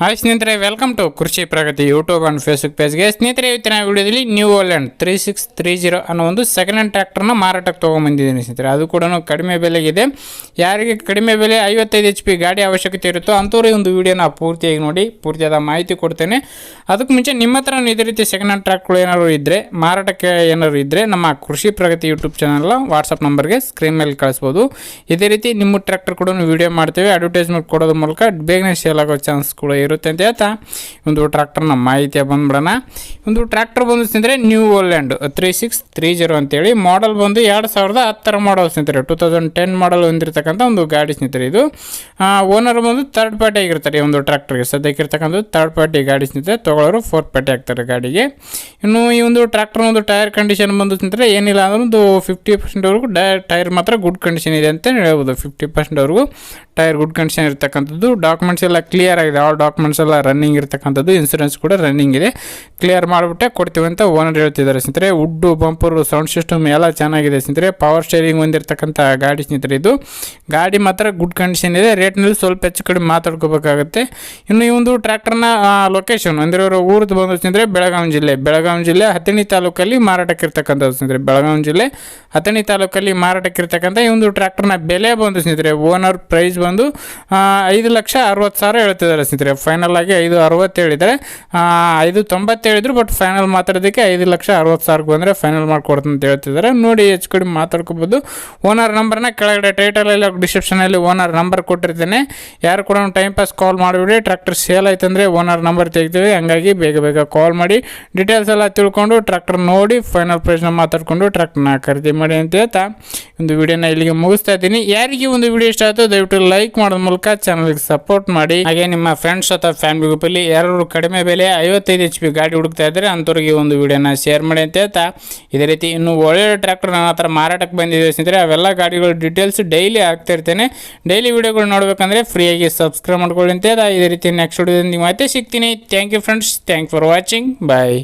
Hi ಸ್ನೇಹಿತರೆ welcome to Krishi Pragati YouTube and Facebook ಪೇಜ್ಗೆ ಸ್ನೇಹಿತರೆ, ಇವತ್ತಿನ ವಿಡಿಯೋದಲ್ಲಿ New Holland three six three zero ಅನ್ನೋ ಒಂದು ಸೆಕೆಂಡ್ ಹ್ಯಾಂಡ್ ಟ್ರ್ಯಾಕ್ಟರ್ನ ಮಾರಾಟಕ್ಕೆ ತೊಗೊಂಬಂದಿದ್ದೀನಿ ಸ್ನೇಹಿತರೆ. ಅದು ಕೂಡ ಕಡಿಮೆ ಬೆಲೆಗಿದೆ. ಯಾರಿಗೆ ಕಡಿಮೆ ಬೆಲೆ, ಐವತ್ತೈದು ಎಚ್ ಪಿ ಗಾಡಿ ಅವಶ್ಯಕತೆ ಇರುತ್ತೋ ಅಂಥವ್ರು ಒಂದು ವಿಡಿಯೋನ ಪೂರ್ತಿಯಾಗಿ ನೋಡಿ, ಪೂರ್ತಿಯಾದ ಮಾಹಿತಿ ಕೊಡ್ತೇನೆ. ಅದಕ್ಕೆ ಮುಂಚೆ ನಿಮ್ಮ ಹತ್ರ ಇದೇ ರೀತಿ ಸೆಕೆಂಡ್ ಹ್ಯಾಂಡ್ ಟ್ರ್ಯಾಕ್ಗಳು ಏನಾದ್ರು ಇದ್ದರೆ ಮಾರಾಟಕ್ಕೆ ಏನಾದ್ರು ಇದ್ದರೆ ನಮ್ಮ ಕೃಷಿ ಪ್ರಗತಿ ಯೂಟ್ಯೂಬ್ ಚಾನಲ್ನ ವಾಟ್ಸಪ್ ನಂಬರ್ಗೆ ಸ್ಕ್ರೀನ್ ಮೇಲೆ ಕಳಿಸ್ಬೋದು. ಇದೇ ರೀತಿ ನಿಮ್ಮ ಟ್ರ್ಯಾಕ್ಟರ್ ಕೂಡ ವಿಡಿಯೋ ಮಾಡ್ತೇವೆ. ಅಡ್ವರ್ಟೈಸ್ಮೆಂಟ್ ಕೊಡೋದ್ರ ಮೂಲಕ ಬೇಗನೆ ಸೇಲ್ ಆಗೋ ಚಾನ್ಸ್ ಕೂಡ ಇರುತ್ತೆ ಅಂತ ಹೇಳ್ತಾ, ಒಂದು ಟ್ರ್ಯಾಕ್ಟರ್ನ ಮಾಹಿತಿ ಬಂದ್ಬಿಡೋಣ. ಒಂದು ಟ್ರ್ಯಾಕ್ಟರ್ ಬಂದು ಸ್ನೇಹಿತರೆ New Holland three six three zero ಅಂತೇಳಿ ಮಾಡಲ್ ಬಂದು ಎರಡು ಸಾವಿರದ ಹತ್ತರ ಮಾಡಲ್ ಸ್ನೇಹಿತರೆ ಟೂ ತೌಸಂಡ್ ಟೆನ್ ಮಾಡಲ್ ಹೊಂದಿರತಕ್ಕಂಥ ಒಂದು ಗಾಡಿ ಸ್ನೇಹಿತರೆ ಇದು. ಓನರ್ ಬಂದು ತರ್ಡ್ ಪಾರ್ಟಿ ಆಗಿರ್ತಾರೆ ಈ ಒಂದು ಟ್ರ್ಯಾಕ್ಟರ್ಗೆ ಸದ್ಯಕ್ಕೆ ಇರ್ತಕ್ಕಂಥ ತರ್ಡ್ ಪಾರ್ಟಿ ಗಾಡಿ ಸ್ನೇಹಿತರೆ ತೊಗೊಳೋರು ಫೋರ್ತ್ ಪಾರ್ಟಿ ಆಗ್ತಾರೆ ಗಾಡಿಗೆ. ಇನ್ನು ಈ ಒಂದು ಟ್ರ್ಯಾಕ್ಟರ್ ಒಂದು ಟೈರ್ ಕಂಡೀಷನ್ ಬಂದು ಸ್ನೇಹಿತರೆ, ಏನಿಲ್ಲ ಅಂದ್ರೆ ಒಂದು ಫಿಫ್ಟಿ ಪರ್ಸೆಂಟ್ವರೆಗೂ ಟೈರ್ ಮಾತ್ರ ಗುಡ್ ಕಂಡೀಷನ್ ಇದೆ ಅಂತ ಹೇಳ್ಬೋದು. ಫಿಫ್ಟಿ ಪರ್ಸೆಂಟ್ವರೆಗೂ ಟೈರ್ ಗುಡ್ ಕಂಡೀಷನ್ ಇರ್ತಕ್ಕಂಥದ್ದು. ಡಾಕ್ಯುಮೆಂಟ್ಸ್ ಎಲ್ಲ ಕ್ಲಿಯರ್ ಆಗಿದೆ. ಆಲ್ ಡಾಕ್ಯುಮೆಂಟ್ಸ್ ಎಲ್ಲ ರನ್ನಿಂಗ್ ಇರ್ತಕ್ಕಂಥದ್ದು ಇನ್ಸೂರೆನ್ಸ್ ಕೂಡ ರನ್ನಿಂಗ್ ಇದೆ. ಕ್ಲಿಯರ್ ಮಾಡಿಬಿಟ್ಟೆ, ಕೊಡ್ತೀವಿ ಅಂತ ಓನರ್ ಹೇಳ್ತಿದ್ದಾರೆ ಸ್ನೇಹಿತರೆ. ವುಡ್ಡು ಬಂಪರು ಸೌಂಡ್ ಸಿಸ್ಟಮ್ ಎಲ್ಲ ಚೆನ್ನಾಗಿದೆ ಸ್ನೇಹಿತರೆ. ಪವರ್ ಸ್ಟೇರಿಂಗ್ ಹೊಂದಿರತಕ್ಕಂಥ ಗಾಡಿ ಸ್ನೇಹಿತರೆ ಇದು. ಗಾಡಿ ಮಾತ್ರ ಗುಡ್ ಕಂಡೀಷನ್ ಇದೆ. ರೇಟ್ನಲ್ಲಿ ಸ್ವಲ್ಪ ಹೆಚ್ಚು ಕಡಿಮೆ ಮಾತಾಡ್ಕೋಬೇಕಾಗುತ್ತೆ. ಇನ್ನು ಈ ಒಂದು ಟ್ರ್ಯಾಕ್ಟರ್ನ ಲೊಕೇಶನ್ ಅಂದರೆ ಇವರು ಊರದ್ದು ಬಂದು ಸ್ನೇಹಿತರೆ ಬೆಳಗಾವಿ ಜಿಲ್ಲೆ. ಬೆಳಗಾವಿ ಜಿಲ್ಲೆ ಹತ್ತಣಿ ತಾಲೂಕಲ್ಲಿ ಮಾರಾಟಕ್ಕೆ ಇರ್ತಕ್ಕಂಥದ್ದು ಸ್ನೇಹಿತರೆ. ಬೆಳಗಾವಿ ಜಿಲ್ಲೆ ಹತ್ತಣಿ ತಾಲೂಕಲ್ಲಿ ಮಾರಾಟಕ್ಕೆ ಇರ್ತಕ್ಕಂಥ ಈ ಒಂದು ಟ್ರ್ಯಾಕ್ಟರ್ನ ಬೆಲೆ ಬಂದು ಸ್ನೇಹಿತರೆ ಓನರ್ ಪ್ರೈಸ್ ಬಂದು ಐದು ಲಕ್ಷ ಅರವತ್ತು ಸಾವಿರ ಹೇಳ್ತಿದ್ದಾರೆ ಸ್ನೇಹಿತರೆ. ಫೈನಲ್ ಆಗಿ ಐದು ಅರವತ್ತು ಹೇಳಿದ್ದಾರೆ. ಐದು ತೊಂಬತ್ತು ಹೇಳಿದ್ರು ಬಟ್ ಫೈನಲ್ ಮಾತಾಡೋದಕ್ಕೆ ಐದು ಲಕ್ಷ ಅರವತ್ತು ಸಾವಿರಕ್ಕೆ ಬಂದರೆ ಫೈನಲ್ ಮಾಡ್ಕೊಡ್ತೀನಿ ಅಂತ ಹೇಳ್ತಿದ್ದಾರೆ. ನೋಡಿ, ಹೆಚ್ಚು ಕಡಿಮೆ ಮಾತಾಡ್ಕೋಬೋದು. ಓನರ್ ನಂಬರ್ನ ಕೆಳಗಡೆ ಟೈಟಲಲ್ಲಿ ಡಿಸ್ಕ್ರಿಪ್ಷನಲ್ಲಿ ಓನರ್ ನಂಬರ್ ಕೊಟ್ಟಿರ್ತೇನೆ. ಯಾರು ಕೂಡ ಟೈಮ್ ಪಾಸ್ ಕಾಲ್ ಮಾಡಿಬಿಡಿ ಟ್ರ್ಯಾಕ್ಟರ್ ಸೇಲ್ ಆಯ್ತಂದರೆ ಓನರ್ ನಂಬರ್ ತೆಗಿತೀವಿ ಹಂಗಾಗಿ ಬೇಗ ಬೇಗ ಕಾಲ್ ಮಾಡಿ. ಡೀಟೇಲ್ಸ್ ಎಲ್ಲ ತಿಳ್ಕೊಂಡು ಟ್ರ್ಯಾಕ್ಟರ್ ನೋಡಿ ಫೈನಲ್ ಪ್ರೈಸ್ನ ಮಾತಾಡ್ಕೊಂಡು ಟ್ರ್ಯಾಕ್ಟರ್ನ ಖರೀದಿ ಮಾಡಿ ಅಂತ ಹೇಳ್ತಾ ಒಂದು ವಿಡಿಯೋನ ಇಲ್ಲಿಗೆ ಮುಗಿಸ್ತಾ ಇದ್ದೀನಿ. ಯಾರಿಗೆ ಒಂದು ವಿಡಿಯೋ ಇಷ್ಟ ಆಯಿತು ದಯವಿಟ್ಟು ಲೈಕ್ ಮಾಡೋದ್ರ ಮೂಲಕ ಚಾನಲ್ಗೆ ಸಪೋರ್ಟ್ ಮಾಡಿ. ಹಾಗೆ ನಿಮ್ಮ ಫ್ರೆಂಡ್ಸ್ ಅಥವಾ ಫ್ಯಾಮಿಲಿ ಗ್ರೂಪಲ್ಲಿ ಯಾರು ಕಡಿಮೆ ಬೆಲೆ ಐವತ್ತೈದು ಎಚ್ ಪಿ ಗಾಡಿ ಹುಡುಕ್ತಾ ಇದ್ದಾರೆ. ಅಂಥವ್ರಿಗೆ ಒಂದು ವಿಡಿಯೋನ ಶೇರ್ ಮಾಡಿ ಅಂತ ಹೇಳ್ತಾ, ಇದೇ ರೀತಿ ಇನ್ನು ಒಳ್ಳೆ ಟ್ರ್ಯಾಕ್ಟರ್ ನನ್ನ ಹತ್ರ ಮಾರಾಟಕ್ಕೆ ಬಂದಿದೆ ಅಂದರೆ ಅವೆಲ್ಲ ಗಾಡಿಗಳ ಡೀಟೇಲ್ಸ್ ಡೈಲಿ ಹಾಕ್ತಾ ಇರ್ತೇನೆ. ಡೈಲಿ ವಿಡಿಯೋಗಳು ನೋಡಬೇಕಂದ್ರೆ ಫ್ರೀಯಾಗಿ ಸಬ್ಸ್ಕ್ರೈಬ್ ಮಾಡ್ಕೊಳ್ಳಿ ಅಂತ ಇದೇ ರೀತಿ ನೆಕ್ಸ್ಟ್ ವಿಡಿಯೋದಿಂದ ಮತ್ತೆ ಸಿಗ್ತೀನಿ. Thank you friends thank for watching bye